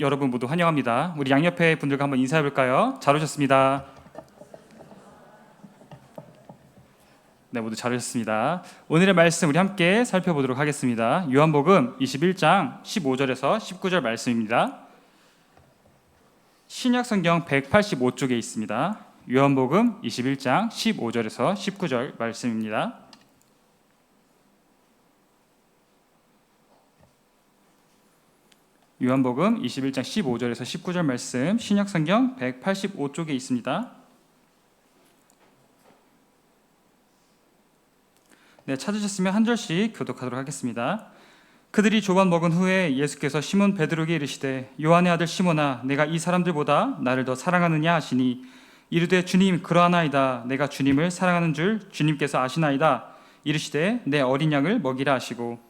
여러분 모두 환영합니다. 우리 양옆에 분들과 한번 인사해 볼까요? 잘 오셨습니다. 네, 모두 잘 오셨습니다. 오늘의 말씀 우리 함께 살펴보도록 하겠습니다. 요한복음 21장 15절에서 19절 말씀입니다. 신약 성경 185쪽에 있습니다. 요한복음 21장 15절에서 19절 말씀입니다. 요한복음 21장 15절에서 19절 말씀 신약 성경 185쪽에 있습니다. 네, 찾으셨으면 한 절씩 교독하도록 하겠습니다. 그들이 조반 먹은 후에 예수께서 시몬 베드로에게 이르시되 요한의 아들 시몬아 내가 이 사람들보다 나를 더 사랑하느냐 하시니 이르되 주님 그러하나이다 내가 주님을 사랑하는 줄 주님께서 아시나이다 이르시되 내 어린 양을 먹이라 하시고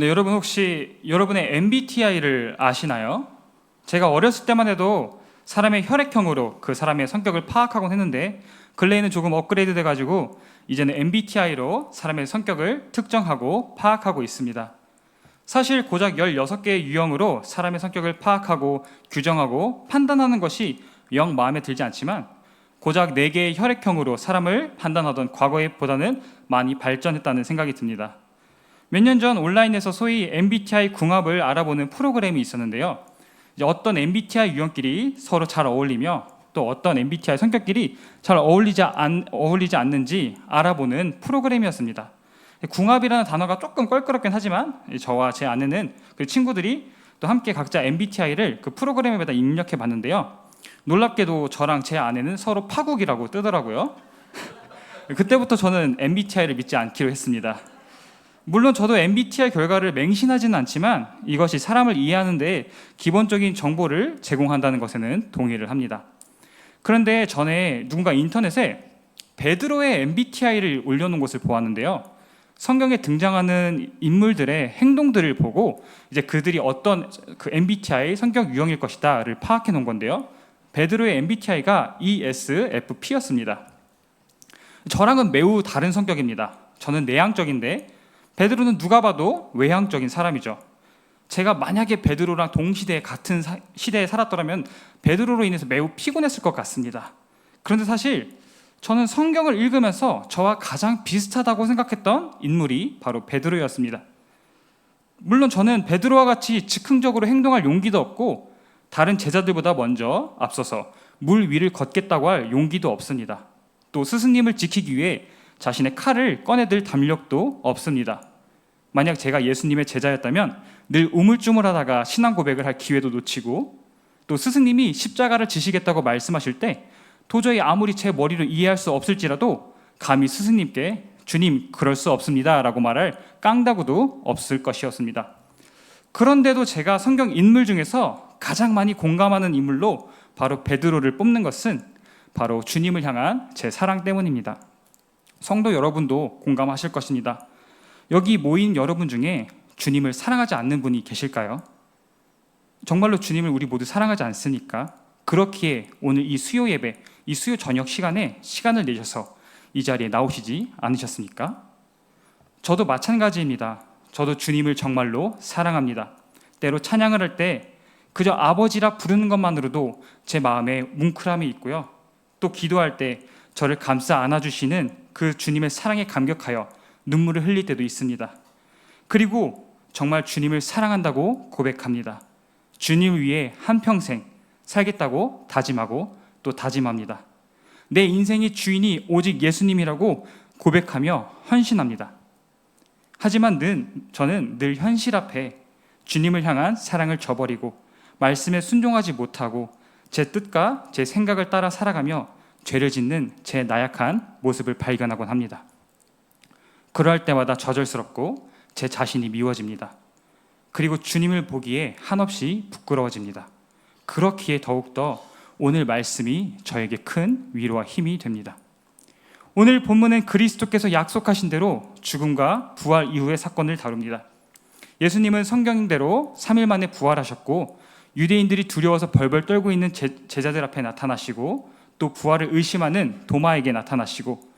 네, 여러분 혹시 여러분의 MBTI를 아시나요? 제가 어렸을 때만 해도 사람의 혈액형으로 그 사람의 성격을 파악하곤 했는데 근래에는 조금 업그레이드 돼 가지고 이제는 MBTI로 사람의 성격을 특정하고 파악하고 있습니다. 사실 고작 16개의 유형으로 사람의 성격을 파악하고 규정하고 판단하는 것이 영 마음에 들지 않지만 고작 4개의 혈액형으로 사람을 판단하던 과거에 보다는 많이 발전했다는 생각이 듭니다. 몇 년 전 온라인에서 소위 MBTI 궁합을 알아보는 프로그램이 있었는데요. 이제 어떤 MBTI 유형끼리 서로 잘 어울리며 또 어떤 MBTI 성격끼리 잘 어울리지, 않, 어울리지 않는지 알아보는 프로그램이었습니다. 궁합이라는 단어가 조금 껄끄럽긴 하지만 저와 제 아내는 그 친구들이 또 함께 각자 MBTI를 그 프로그램에다 입력해 봤는데요. 놀랍게도 저랑 제 아내는 서로 파국이라고 뜨더라고요. 그때부터 저는 MBTI를 믿지 않기로 했습니다. 물론 저도 MBTI 결과를 맹신하지는 않지만 이것이 사람을 이해하는데 기본적인 정보를 제공한다는 것에는 동의를 합니다. 그런데 전에 누군가 인터넷에 베드로의 MBTI를 올려놓은 것을 보았는데요. 성경에 등장하는 인물들의 행동들을 보고 이제 그들이 어떤 그 MBTI 성격 유형일 것이다를 파악해 놓은 건데요. 베드로의 MBTI가 ESFP였습니다. 저랑은 매우 다른 성격입니다. 저는 내향적인데 베드로는 누가 봐도 외향적인 사람이죠. 제가 만약에 베드로랑 동시대 같은 사- 시대에 살았더라면 베드로로 인해서 매우 피곤했을 것 같습니다. 그런데 사실 저는 성경을 읽으면서 저와 가장 비슷하다고 생각했던 인물이 바로 베드로였습니다. 물론 저는 베드로와 같이 즉흥적으로 행동할 용기도 없고 다른 제자들보다 먼저 앞서서 물 위를 걷겠다고 할 용기도 없습니다. 또 스승님을 지키기 위해 자신의 칼을 꺼내들 담력도 없습니다. 만약 제가 예수님의 제자였다면 늘 우물쭈물하다가 신앙 고백을 할 기회도 놓치고 또 스승님이 십자가를 지시겠다고 말씀하실 때 도저히 아무리 제 머리로 이해할 수 없을지라도 감히 스승님께 주님 그럴 수 없습니다라고 말할 깡다구도 없을 것이었습니다. 그런데도 제가 성경 인물 중에서 가장 많이 공감하는 인물로 바로 베드로를 뽑는 것은 바로 주님을 향한 제 사랑 때문입니다. 성도 여러분도 공감하실 것입니다. 여기 모인 여러분 중에 주님을 사랑하지 않는 분이 계실까요? 정말로 주님을 우리 모두 사랑하지 않습니까? 그렇기에 오늘 이 수요 예배, 이 수요 저녁 시간에 시간을 내셔서 이 자리에 나오시지 않으셨습니까? 저도 마찬가지입니다. 저도 주님을 정말로 사랑합니다. 때로 찬양을 할 때 그저 아버지라 부르는 것만으로도 제 마음에 뭉클함이 있고요. 또 기도할 때 저를 감싸 안아주시는 그 주님의 사랑에 감격하여 눈물을 흘릴 때도 있습니다. 그리고 정말 주님을 사랑한다고 고백합니다. 주님을 위해 한평생 살겠다고 다짐하고 또 다짐합니다. 내 인생의 주인이 오직 예수님이라고 고백하며 헌신합니다. 하지만 늘, 저는 늘 현실 앞에 주님을 향한 사랑을 저버리고 말씀에 순종하지 못하고 제 뜻과 제 생각을 따라 살아가며 죄를 짓는 제 나약한 모습을 발견하곤 합니다. 그러할 때마다 좌절스럽고 제 자신이 미워집니다. 그리고 주님을 보기에 한없이 부끄러워집니다. 그렇기에 더욱더 오늘 말씀이 저에게 큰 위로와 힘이 됩니다. 오늘 본문은 그리스도께서 약속하신 대로 죽음과 부활 이후의 사건을 다룹니다. 예수님은 성경대로 3일 만에 부활하셨고 유대인들이 두려워서 벌벌 떨고 있는 제, 제자들 앞에 나타나시고 또 부활을 의심하는 도마에게 나타나시고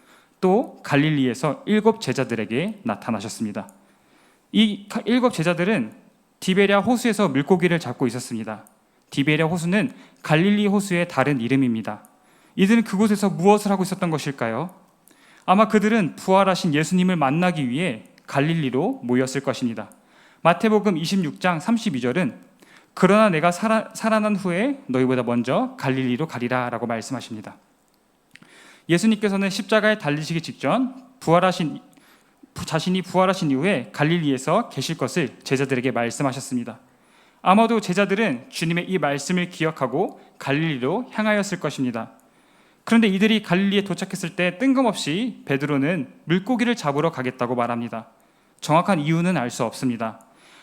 또 갈릴리에서 일곱 제자들에게 나타나셨습니다. 이 가- 일곱 제자들은 디베랴 호수에서 물고기를 잡고 있었습니다. 디베랴 호수는 갈릴리 호수의 다른 이름입니다. 이들은 그곳에서 무엇을 하고 있었던 것일까요? 아마 그들은 부활하신 예수님을 만나기 위해 갈릴리로 모였을 것입니다. 마태복음 26장 32절은 그러나 내가 살아, 살아난 후에 너희보다 먼저 갈릴리로 가리라 라고 말씀하십니다. 예수님께서는 십자가에 달리시기 직전 부활하신 자신이 부활하신 이후에 갈릴리에서 계실 것을 제자들에게 말씀하셨습니다. 아마도 제자들은 주님의 이 말씀을 기억하고 갈릴리로 향하였을 것입니다. 그런데 이들이 갈릴리에 도착했을 때 뜬금없이 베드로는 물고기를 잡으러 가겠다고 말합니다. 정확한 이유는 알 수 없습니다.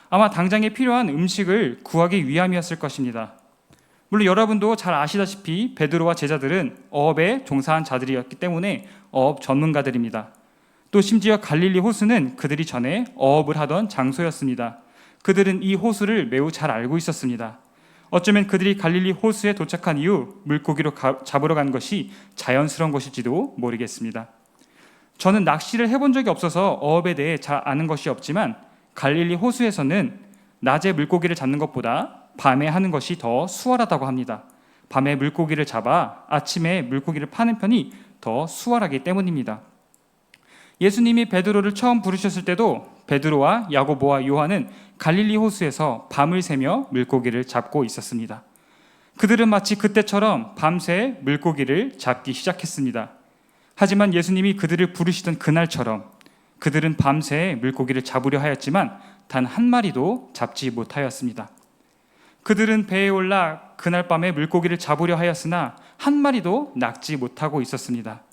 아마 당장에 필요한 음식을 구하기 위함이었을 것입니다. 물론 여러분도 잘 아시다시피 베드로와 제자들은 어업에 종사한 자들이었기 때문에 어업 전문가들입니다. 또 심지어 갈릴리 호수는 그들이 전에 어업을 하던 장소였습니다. 그들은 이 호수를 매우 잘 알고 있었습니다. 어쩌면 그들이 갈릴리 호수에 도착한 이후 물고기로 가- 잡으러 간 것이 자연스러운 것일지도 모르겠습니다. 저는 낚시를 해본 적이 없어서 어업에 대해 잘 아는 것이 없지만 갈릴리 호수에서는 낮에 물고기를 잡는 것보다 밤에 하는 것이 더 수월하다고 합니다. 밤에 물고기를 잡아 아침에 물고기를 파는 편이 더 수월하기 때문입니다. 예수님이 베드로를 처음 부르셨을 때도 베드로와 야고보와 요한은 갈릴리 호수에서 밤을 새며 물고기를 잡고 있었습니다. 그들은 마치 그때처럼 밤새 물고기를 잡기 시작했습니다. 하지만 예수님이 그들을 부르시던 그날처럼 그들은 밤새 물고기를 잡으려 하였지만 단 한 마리도 잡지 못하였습니다. 그들은 배에 올라 그날 밤에 물고기를 잡으려 하였으나 한 마리도 낚지 못하고 있었습니다.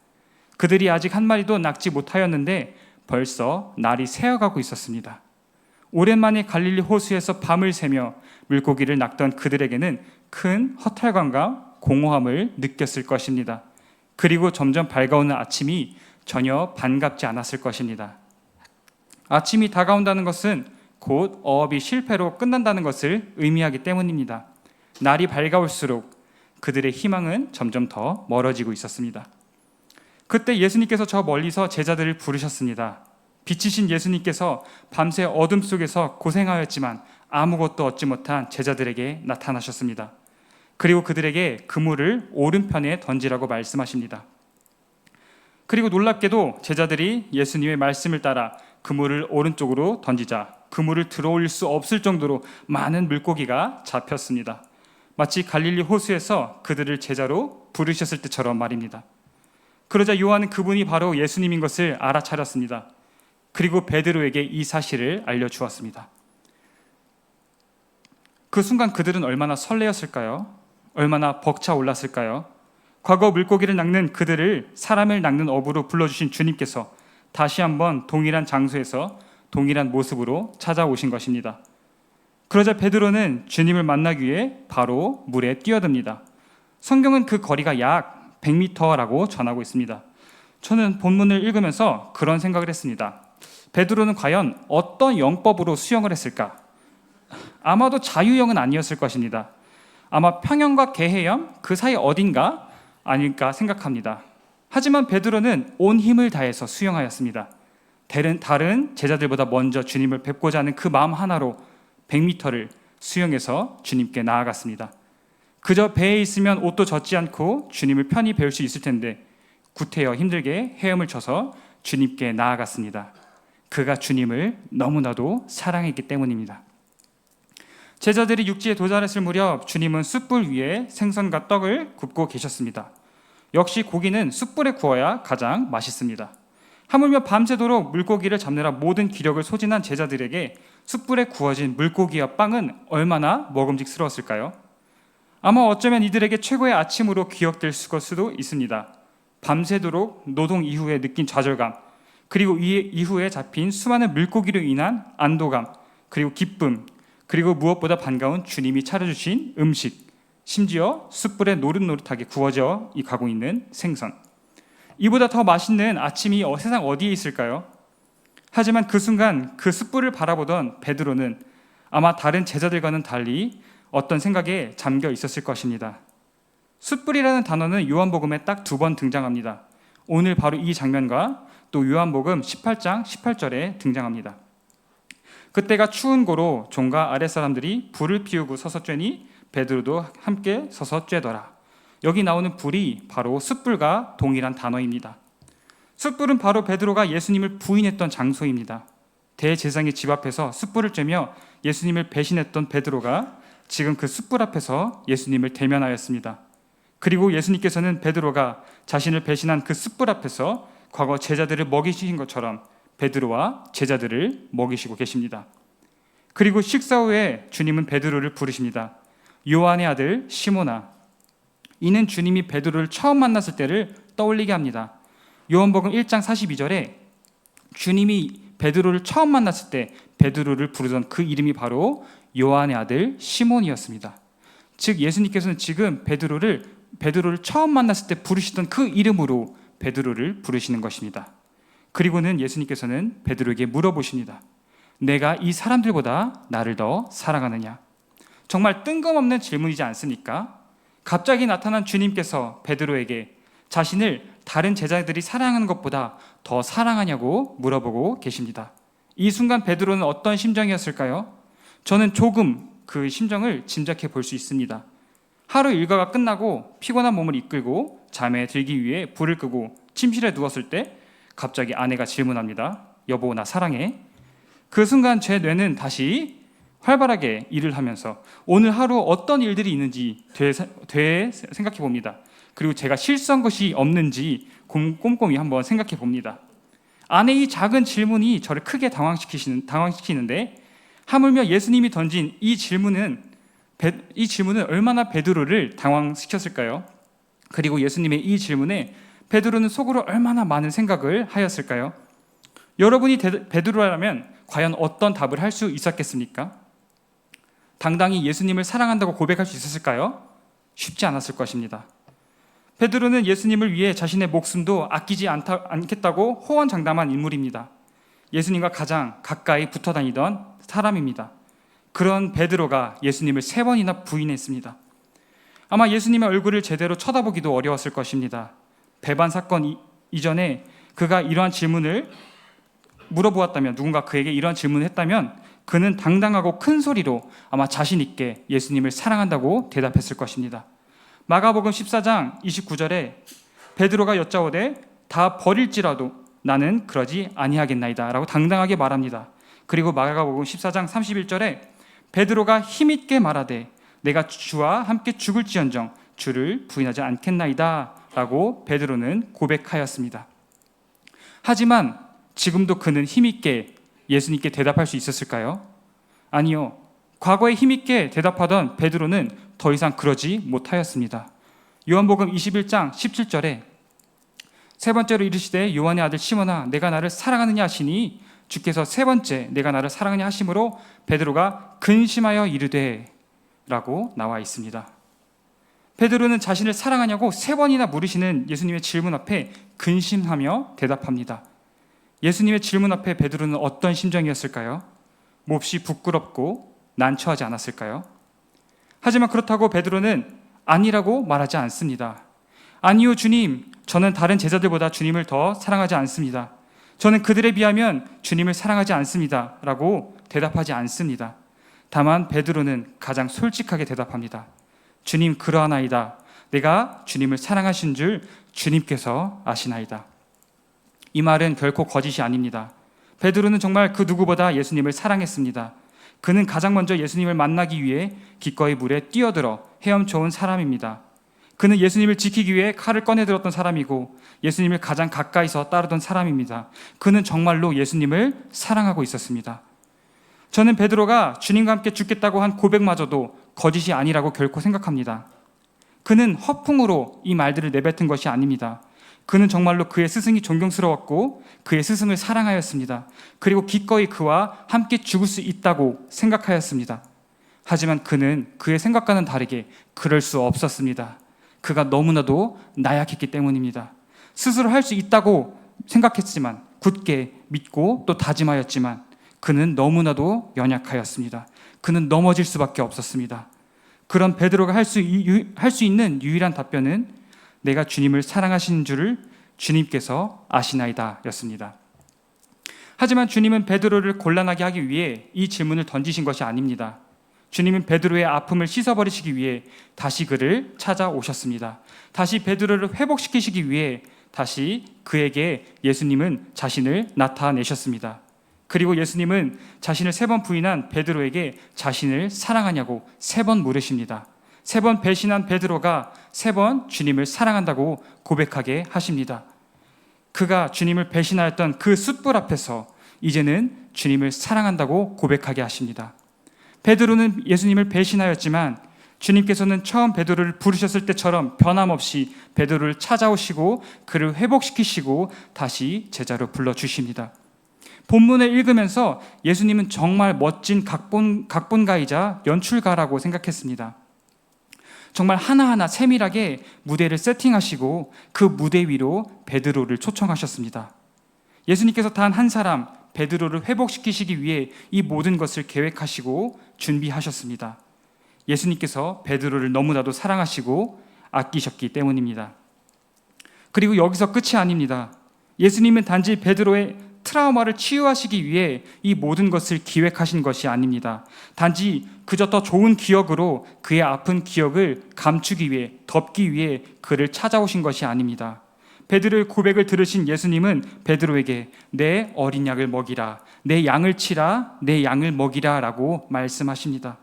그들이 아직 한 마리도 낚지 못하였는데 벌써 날이 새어가고 있었습니다. 오랜만에 갈릴리 호수에서 밤을 새며 물고기를 낚던 그들에게는 큰 허탈감과 공허함을 느꼈을 것입니다. 그리고 점점 밝아오는 아침이 전혀 반갑지 않았을 것입니다. 아침이 다가온다는 것은 곧 어업이 실패로 끝난다는 것을 의미하기 때문입니다. 날이 밝아올수록 그들의 희망은 점점 더 멀어지고 있었습니다. 그때 예수님께서 저 멀리서 제자들을 부르셨습니다. 빛이신 예수님께서 밤새 어둠 속에서 고생하였지만 아무것도 얻지 못한 제자들에게 나타나셨습니다. 그리고 그들에게 그물을 오른편에 던지라고 말씀하십니다. 그리고 놀랍게도 제자들이 예수님의 말씀을 따라 그물을 오른쪽으로 던지자 그물을 들어올릴 수 없을 정도로 많은 물고기가 잡혔습니다. 마치 갈릴리 호수에서 그들을 제자로 부르셨을 때처럼 말입니다. 그러자 요한은 그분이 바로 예수님인 것을 알아차렸습니다. 그리고 베드로에게 이 사실을 알려주었습니다. 그 순간 그들은 얼마나 설레었을까요? 얼마나 벅차 올랐을까요? 과거 물고기를 낚는 그들을 사람을 낚는 업으로 불러주신 주님께서 다시 한번 동일한 장소에서 동일한 모습으로 찾아오신 것입니다. 그러자 베드로는 주님을 만나기 위해 바로 물에 뛰어듭니다. 성경은 그 거리가 약 100m라고 전하고 있습니다. 저는 본문을 읽으면서 그런 생각을 했습니다. 베드로는 과연 어떤 영법으로 수영을 했을까? 아마도 자유형은 아니었을 것입니다. 아마 평형과 개해형 그 사이 어딘가 아닐까 생각합니다. 하지만 베드로는 온 힘을 다해서 수영하였습니다. 다른, 제자들보다 먼저 주님을 뵙고자 하는 그 마음 하나로 100m를 수영해서 주님께 나아갔습니다. 그저 배에 있으면 옷도 젖지 않고 주님을 편히 배울 수 있을 텐데 구태여 힘들게 헤엄을 쳐서 주님께 나아갔습니다. 그가 주님을 너무나도 사랑했기 때문입니다. 제자들이 육지에 도달했을 무렵 주님은 숯불 위에 생선과 떡을 굽고 계셨습니다. 역시 고기는 숯불에 구워야 가장 맛있습니다. 하물며 밤새도록 물고기를 잡느라 모든 기력을 소진한 제자들에게 숯불에 구워진 물고기와 빵은 얼마나 먹음직스러웠을까요? 아마 어쩌면 이들에게 최고의 아침으로 기억될 수도 있습니다. 밤새도록 노동 이후에 느낀 좌절감, 그리고 이 이후에 잡힌 수많은 물고기로 인한 안도감, 그리고 기쁨, 그리고 무엇보다 반가운 주님이 차려주신 음식, 심지어 숯불에 노릇노릇하게 구워져 가고 있는 생선. 이보다 더 맛있는 아침이 어- 세상 어디에 있을까요? 하지만 그 순간 그 숯불을 바라보던 베드로는 아마 다른 제자들과는 달리 어떤 생각에 잠겨 있었을 것입니다. 숯불이라는 단어는 요한복음에 딱 두 번 등장합니다. 오늘 바로 이 장면과 또 요한복음 18장 18절에 등장합니다. 그때가 추운 고로 종과 아랫 사람들이 불을 피우고 서서 쬐니 베드로도 함께 서서 쬐더라. 여기 나오는 불이 바로 숯불과 동일한 단어입니다. 숯불은 바로 베드로가 예수님을 부인했던 장소입니다. 대제사장의 집 앞에서 숯불을 쬐며 예수님을 배신했던 베드로가 지금 그 숯불 앞에서 예수님을 대면하였습니다. 그리고 예수님께서는 베드로가 자신을 배신한 그 숯불 앞에서 과거 제자들을 먹이신 것처럼 베드로와 제자들을 먹이시고 계십니다. 그리고 식사 후에 주님은 베드로를 부르십니다. 요한의 아들 시모나. 이는 주님이 베드로를 처음 만났을 때를 떠올리게 합니다. 요한복음 1장 42절에 주님이 베드로를 처음 만났을 때 베드로를 부르던 그 이름이 바로 요한의 아들 시몬이었습니다. 즉 예수님께서는 지금 베드로를 베드로를 처음 만났을 때 부르시던 그 이름으로 베드로를 부르시는 것입니다. 그리고는 예수님께서는 베드로에게 물어보십니다. 내가 이 사람들보다 나를 더 사랑하느냐? 정말 뜬금없는 질문이지 않습니까? 갑자기 나타난 주님께서 베드로에게 자신을 다른 제자들이 사랑하는 것보다 더 사랑하냐고 물어보고 계십니다. 이 순간 베드로는 어떤 심정이었을까요? 저는 조금 그 심정을 짐작해 볼 수 있습니다. 하루 일과가 끝나고 피곤한 몸을 이끌고 잠에 들기 위해 불을 끄고 침실에 누웠을 때 갑자기 아내가 질문합니다. 여보 나 사랑해. 그 순간 제 뇌는 다시 활발하게 일을 하면서 오늘 하루 어떤 일들이 있는지 되, 되 생각해 봅니다. 그리고 제가 실수한 것이 없는지 곰- 꼼꼼히 한번 생각해 봅니다. 아내의 이 작은 질문이 저를 크게 당황시키시는 당황시키는데 하물며 예수님이 던진 이 질문은 베- 이 질문은 얼마나 베드로를 당황시켰을까요? 그리고 예수님의 이 질문에 베드로는 속으로 얼마나 많은 생각을 하였을까요? 여러분이 데- 베드로라면 과연 어떤 답을 할 수 있었겠습니까? 당당히 예수님을 사랑한다고 고백할 수 있었을까요? 쉽지 않았을 것입니다. 베드로는 예수님을 위해 자신의 목숨도 아끼지 않다, 않겠다고 호언장담한 인물입니다. 예수님과 가장 가까이 붙어 다니던 사람입니다. 그런 베드로가 예수님을 세 번이나 부인했습니다. 아마 예수님의 얼굴을 제대로 쳐다보기도 어려웠을 것입니다. 배반 사건 이, 이전에 그가 이러한 질문을 물어보았다면 누군가 그에게 이러한 질문을 했다면 그는 당당하고 큰 소리로 아마 자신 있게 예수님을 사랑한다고 대답했을 것입니다. 마가복음 14장 29절에 베드로가 여짜오되 다 버릴지라도 나는 그러지 아니하겠나이다라고 당당하게 말합니다. 그리고 마가복음 14장 31절에 베드로가 힘있게 말하되 내가 주와 함께 죽을지언정 주를 부인하지 않겠나이다라고 베드로는 고백하였습니다. 하지만 지금도 그는 힘있게 예수님께 대답할 수 있었을까요? 아니요. 과거에 힘있게 대답하던 베드로는 더 이상 그러지 못하였습니다. 요한복음 21장 17절에 세 번째로 이르시되 요한의 아들 시몬아 내가 나를 사랑하느냐 하시니 주께서 세 번째 내가 나를 사랑하냐 하심으로 베드로가 근심하여 이르되 라고 나와 있습니다. 베드로는 자신을 사랑하냐고 세 번이나 물으시는 예수님의 질문 앞에 근심하며 대답합니다. 예수님의 질문 앞에 베드로는 어떤 심정이었을까요? 몹시 부끄럽고 난처하지 않았을까요? 하지만 그렇다고 베드로는 아니라고 말하지 않습니다. 아니요, 주님. 저는 다른 제자들보다 주님을 더 사랑하지 않습니다. 저는 그들에 비하면 주님을 사랑하지 않습니다. 라고 대답하지 않습니다. 다만 베드로는 가장 솔직하게 대답합니다. 주님 그러하나이다. 내가 주님을 사랑하신 줄 주님께서 아시나이다. 이 말은 결코 거짓이 아닙니다. 베드로는 정말 그 누구보다 예수님을 사랑했습니다. 그는 가장 먼저 예수님을 만나기 위해 기꺼이 물에 뛰어들어 헤엄쳐온 사람입니다. 그는 예수님을 지키기 위해 칼을 꺼내들었던 사람이고 예수님을 가장 가까이서 따르던 사람입니다. 그는 정말로 예수님을 사랑하고 있었습니다. 저는 베드로가 주님과 함께 죽겠다고 한 고백마저도 거짓이 아니라고 결코 생각합니다. 그는 허풍으로 이 말들을 내뱉은 것이 아닙니다. 그는 정말로 그의 스승이 존경스러웠고 그의 스승을 사랑하였습니다. 그리고 기꺼이 그와 함께 죽을 수 있다고 생각하였습니다. 하지만 그는 그의 생각과는 다르게 그럴 수 없었습니다. 그가 너무나도 나약했기 때문입니다. 스스로 할 수 있다고 생각했지만 굳게 믿고 또 다짐하였지만 그는 너무나도 연약하였습니다. 그는 넘어질 수밖에 없었습니다. 그런 베드로가 할 수 할 수 있는 유일한 답변은 내가 주님을 사랑하시는 줄을 주님께서 아시나이다였습니다. 하지만 주님은 베드로를 곤란하게 하기 위해 이 질문을 던지신 것이 아닙니다. 주님은 베드로의 아픔을 씻어버리시기 위해 다시 그를 찾아오셨습니다. 다시 베드로를 회복시키시기 위해 다시 그에게 예수님은 자신을 나타내셨습니다. 그리고 예수님은 자신을 세 번 부인한 베드로에게 자신을 사랑하냐고 세 번 물으십니다. 세 번 배신한 베드로가 세 번 주님을 사랑한다고 고백하게 하십니다. 그가 주님을 배신하였던 그 숯불 앞에서 이제는 주님을 사랑한다고 고백하게 하십니다. 베드로는 예수님을 배신하였지만 주님께서는 처음 베드로를 부르셨을 때처럼 변함없이 베드로를 찾아오시고 그를 회복시키시고 다시 제자로 불러 주십니다. 본문을 읽으면서 예수님은 정말 멋진 각본, 각본가이자 연출가라고 생각했습니다. 정말 하나하나 세밀하게 무대를 세팅하시고 그 무대 위로 베드로를 초청하셨습니다. 예수님께서 단 한 사람 베드로를 회복시키시기 위해 이 모든 것을 계획하시고 준비하셨습니다. 예수님께서 베드로를 너무나도 사랑하시고 아끼셨기 때문입니다. 그리고 여기서 끝이 아닙니다. 예수님은 단지 베드로의 트라우마를 치유하시기 위해 이 모든 것을 기획하신 것이 아닙니다. 단지 그저 더 좋은 기억으로 그의 아픈 기억을 감추기 위해 덮기 위해 그를 찾아오신 것이 아닙니다. 베드로의 고백을 들으신 예수님은 베드로에게 내 어린 양을 먹이라, 내 양을 치라, 내 양을 먹이라라고 말씀하십니다.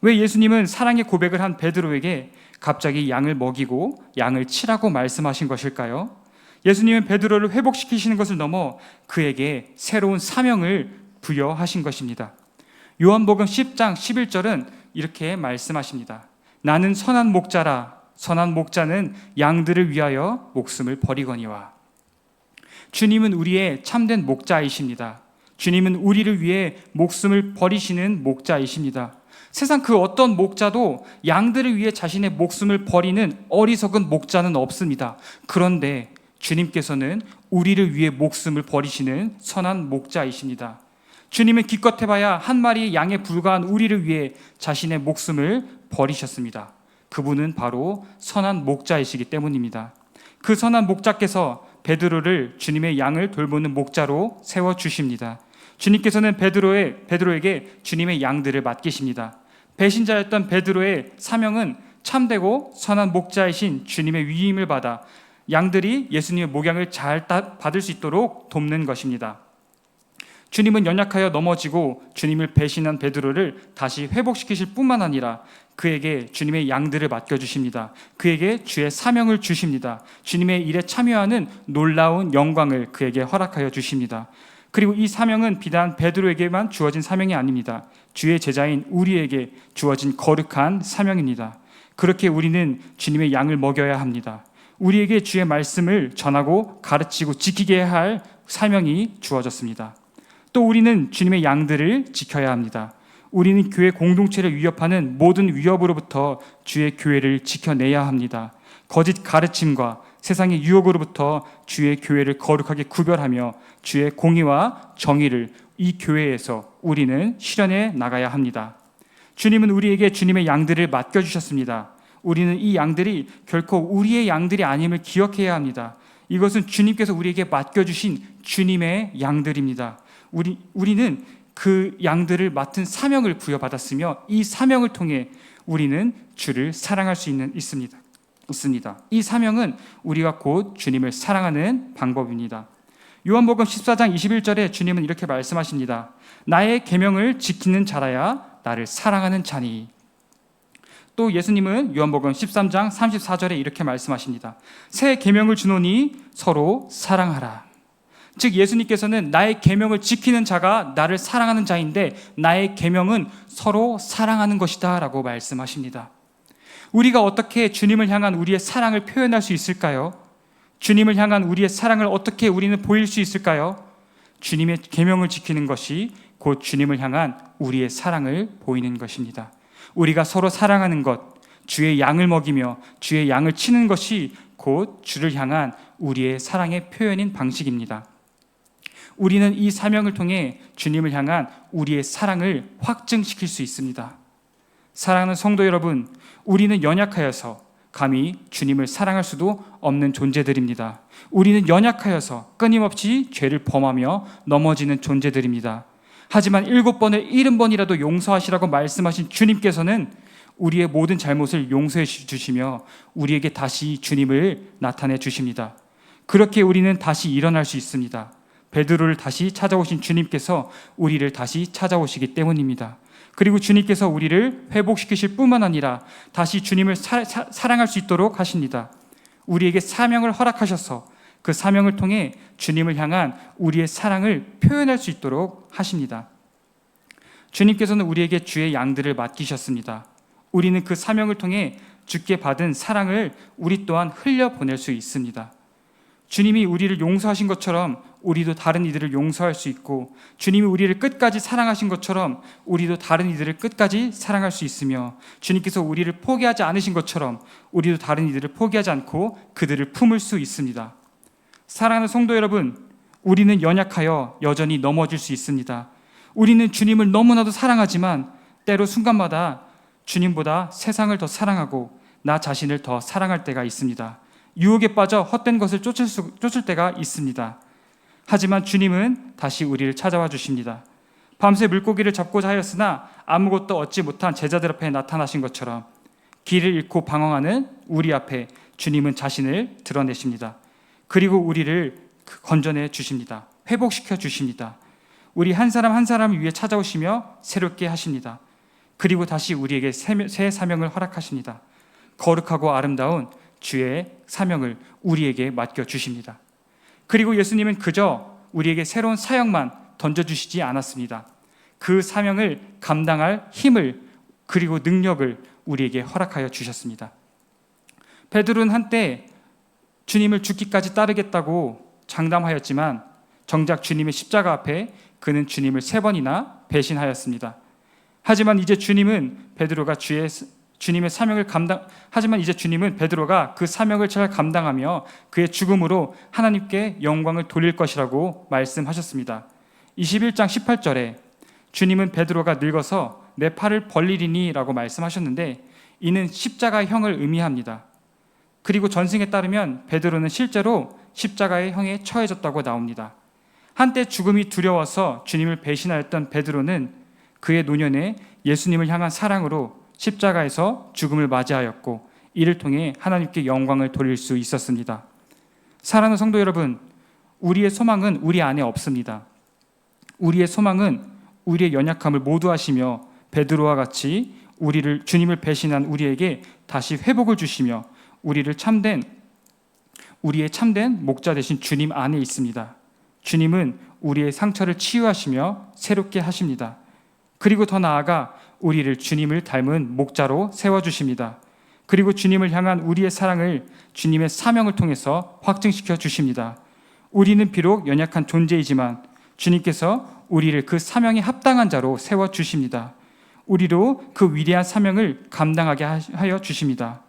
왜 예수님은 사랑의 고백을 한 베드로에게 갑자기 양을 먹이고 양을 치라고 말씀하신 것일까요? 예수님은 베드로를 회복시키시는 것을 넘어 그에게 새로운 사명을 부여하신 것입니다. 요한복음 10장 11절은 이렇게 말씀하십니다. 나는 선한 목자라 선한 목자는 양들을 위하여 목숨을 버리거니와 주님은 우리의 참된 목자이십니다. 주님은 우리를 위해 목숨을 버리시는 목자이십니다. 세상 그 어떤 목자도 양들을 위해 자신의 목숨을 버리는 어리석은 목자는 없습니다. 그런데 주님께서는 우리를 위해 목숨을 버리시는 선한 목자이십니다. 주님은 기껏 해봐야 한 마리의 양에 불과한 우리를 위해 자신의 목숨을 버리셨습니다. 그분은 바로 선한 목자이시기 때문입니다. 그 선한 목자께서 베드로를 주님의 양을 돌보는 목자로 세워 주십니다. 주님께서는 베드로의 베드로에게 주님의 양들을 맡기십니다. 배신자였던 베드로의 사명은 참되고 선한 목자이신 주님의 위임을 받아 양들이 예수님의 목양을 잘 받을 수 있도록 돕는 것입니다. 주님은 연약하여 넘어지고 주님을 배신한 베드로를 다시 회복시키실 뿐만 아니라 그에게 주님의 양들을 맡겨 주십니다. 그에게 주의 사명을 주십니다. 주님의 일에 참여하는 놀라운 영광을 그에게 허락하여 주십니다. 그리고 이 사명은 비단 베드로에게만 주어진 사명이 아닙니다. 주의 제자인 우리에게 주어진 거룩한 사명입니다. 그렇게 우리는 주님의 양을 먹여야 합니다. 우리에게 주의 말씀을 전하고 가르치고 지키게 할 사명이 주어졌습니다. 또 우리는 주님의 양들을 지켜야 합니다. 우리는 교회 공동체를 위협하는 모든 위협으로부터 주의 교회를 지켜내야 합니다. 거짓 가르침과 세상의 유혹으로부터 주의 교회를 거룩하게 구별하며 주의 공의와 정의를 이 교회에서 우리는 실현해 나가야 합니다. 주님은 우리에게 주님의 양들을 맡겨주셨습니다. 우리는 이 양들이 결코 우리의 양들이 아님을 기억해야 합니다. 이것은 주님께서 우리에게 맡겨주신 주님의 양들입니다. 우리, 우리는 그 양들을 맡은 사명을 부여받았으며 이 사명을 통해 우리는 주를 사랑할 수 있는, 있습니다. 있습니다. 이 사명은 우리가 곧 주님을 사랑하는 방법입니다. 요한복음 14장 21절에 주님은 이렇게 말씀하십니다. 나의 계명을 지키는 자라야 나를 사랑하는 자니. 또 예수님은 요한복음 13장 34절에 이렇게 말씀하십니다. 새 계명을 주노니 서로 사랑하라. 즉 예수님께서는 나의 계명을 지키는 자가 나를 사랑하는 자인데 나의 계명은 서로 사랑하는 것이다라고 말씀하십니다. 우리가 어떻게 주님을 향한 우리의 사랑을 표현할 수 있을까요? 주님을 향한 우리의 사랑을 어떻게 우리는 보일 수 있을까요? 주님의 계명을 지키는 것이 곧 주님을 향한 우리의 사랑을 보이는 것입니다. 우리가 서로 사랑하는 것, 주의 양을 먹이며 주의 양을 치는 것이 곧 주를 향한 우리의 사랑의 표현인 방식입니다. 우리는 이 사명을 통해 주님을 향한 우리의 사랑을 확증시킬 수 있습니다. 사랑하는 성도 여러분, 우리는 연약하여서 감히 주님을 사랑할 수도 없는 존재들입니다. 우리는 연약하여서 끊임없이 죄를 범하며 넘어지는 존재들입니다. 하지만 일곱 번을 일흔 번이라도 용서하시라고 말씀하신 주님께서는 우리의 모든 잘못을 용서해 주시며 우리에게 다시 주님을 나타내 주십니다. 그렇게 우리는 다시 일어날 수 있습니다. 베드로를 다시 찾아오신 주님께서 우리를 다시 찾아오시기 때문입니다. 그리고 주님께서 우리를 회복시키실 뿐만 아니라 다시 주님을 사, 사, 사랑할 수 있도록 하십니다. 우리에게 사명을 허락하셔서 그 사명을 통해 주님을 향한 우리의 사랑을 표현할 수 있도록 하십니다. 주님께서는 우리에게 주의 양들을 맡기셨습니다. 우리는 그 사명을 통해 주께 받은 사랑을 우리 또한 흘려 보낼 수 있습니다. 주님이 우리를 용서하신 것처럼 우리도 다른 이들을 용서할 수 있고 주님이 우리를 끝까지 사랑하신 것처럼 우리도 다른 이들을 끝까지 사랑할 수 있으며 주님께서 우리를 포기하지 않으신 것처럼 우리도 다른 이들을 포기하지 않고 그들을 품을 수 있습니다. 사랑하는 성도 여러분, 우리는 연약하여 여전히 넘어질 수 있습니다. 우리는 주님을 너무나도 사랑하지만 때로 순간마다 주님보다 세상을 더 사랑하고 나 자신을 더 사랑할 때가 있습니다. 유혹에 빠져 헛된 것을 쫓을, 수, 쫓을 때가 있습니다. 하지만 주님은 다시 우리를 찾아와 주십니다. 밤새 물고기를 잡고자 하였으나 아무것도 얻지 못한 제자들 앞에 나타나신 것처럼 길을 잃고 방황하는 우리 앞에 주님은 자신을 드러내십니다. 그리고 우리를 건져내 주십니다. 회복시켜 주십니다. 우리 한 사람 한 사람을 위해 찾아오시며 새롭게 하십니다. 그리고 다시 우리에게 새 사명을 허락하십니다. 거룩하고 아름다운 주의 사명을 우리에게 맡겨 주십니다. 그리고 예수님은 그저 우리에게 새로운 사역만 던져주시지 않았습니다. 그 사명을 감당할 힘을 그리고 능력을 우리에게 허락하여 주셨습니다. 베드로는 한때 주님을 죽기까지 따르겠다고 장담하였지만 정작 주님의 십자가 앞에 그는 주님을 세 번이나 배신하였습니다. 하지만 이제 주님은 베드로가 주의 주님의 사명을 감당 하지만 이제 주님은 베드로가 그 사명을 잘 감당하며 그의 죽음으로 하나님께 영광을 돌릴 것이라고 말씀하셨습니다. 21장 18절에 주님은 베드로가 늙어서 내 팔을 벌리리니라고 말씀하셨는데 이는 십자가의 형을 의미합니다. 그리고 전승에 따르면 베드로는 실제로 십자가의 형에 처해졌다고 나옵니다. 한때 죽음이 두려워서 주님을 배신하였던 베드로는 그의 노년에 예수님을 향한 사랑으로 십자가에서 죽음을 맞이하였고 이를 통해 하나님께 영광을 돌릴 수 있었습니다. 사랑하는 성도 여러분, 우리의 소망은 우리 안에 없습니다. 우리의 소망은 우리의 연약함을 모두 하시며 베드로와 같이 우리를 주님을 배신한 우리에게 다시 회복을 주시며 우리를 참된 우리의 참된 목자 되신 주님 안에 있습니다. 주님은 우리의 상처를 치유하시며 새롭게 하십니다. 그리고 더 나아가 우리를 주님을 닮은 목자로 세워 주십니다. 그리고 주님을 향한 우리의 사랑을 주님의 사명을 통해서 확증시켜 주십니다. 우리는 비록 연약한 존재이지만 주님께서 우리를 그 사명에 합당한 자로 세워 주십니다. 우리로 그 위대한 사명을 감당하게 하여 주십니다.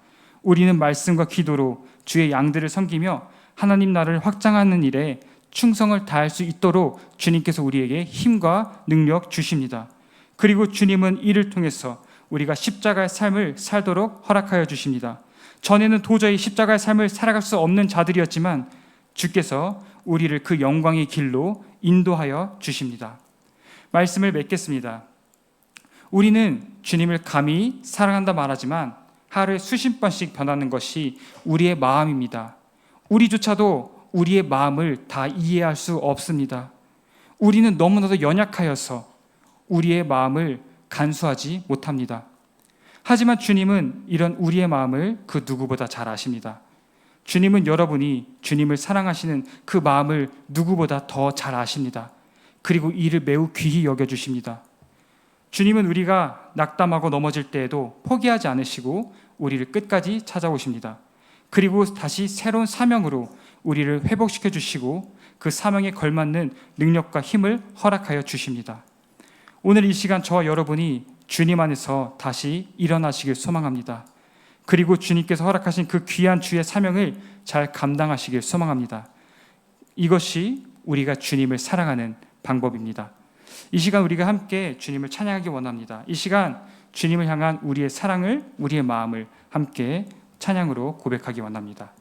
우리는 말씀과 기도로 주의 양들을 섬기며 하나님 나라를 확장하는 일에 충성을 다할 수 있도록 주님께서 우리에게 힘과 능력 주십니다. 그리고 주님은 이를 통해서 우리가 십자가의 삶을 살도록 허락하여 주십니다. 전에는 도저히 십자가의 삶을 살아갈 수 없는 자들이었지만 주께서 우리를 그 영광의 길로 인도하여 주십니다. 말씀을 맺겠습니다. 우리는 주님을 감히 사랑한다 말하지만 하루에 수십 번씩 변하는 것이 우리의 마음입니다. 우리조차도 우리의 마음을 다 이해할 수 없습니다. 우리는 너무나도 연약하여서 우리의 마음을 간수하지 못합니다. 하지만 주님은 이런 우리의 마음을 그 누구보다 잘 아십니다. 주님은 여러분이 주님을 사랑하시는 그 마음을 누구보다 더 잘 아십니다. 그리고 이를 매우 귀히 여겨 주십니다. 주님은 우리가 낙담하고 넘어질 때에도 포기하지 않으시고 우리를 끝까지 찾아오십니다. 그리고 다시 새로운 사명으로 우리를 회복시켜 주시고 그 사명에 걸맞는 능력과 힘을 허락하여 주십니다. 오늘 이 시간 저와 여러분이 주님 안에서 다시 일어나시길 소망합니다. 그리고 주님께서 허락하신 그 귀한 주의 사명을 잘 감당하시길 소망합니다. 이것이 우리가 주님을 사랑하는 방법입니다. 이 시간 우리가 함께 주님을 찬양하기 원합니다. 이 시간 주님을 향한 우리의 사랑을, 우리의 마음을 함께 찬양으로 고백하기 원합니다.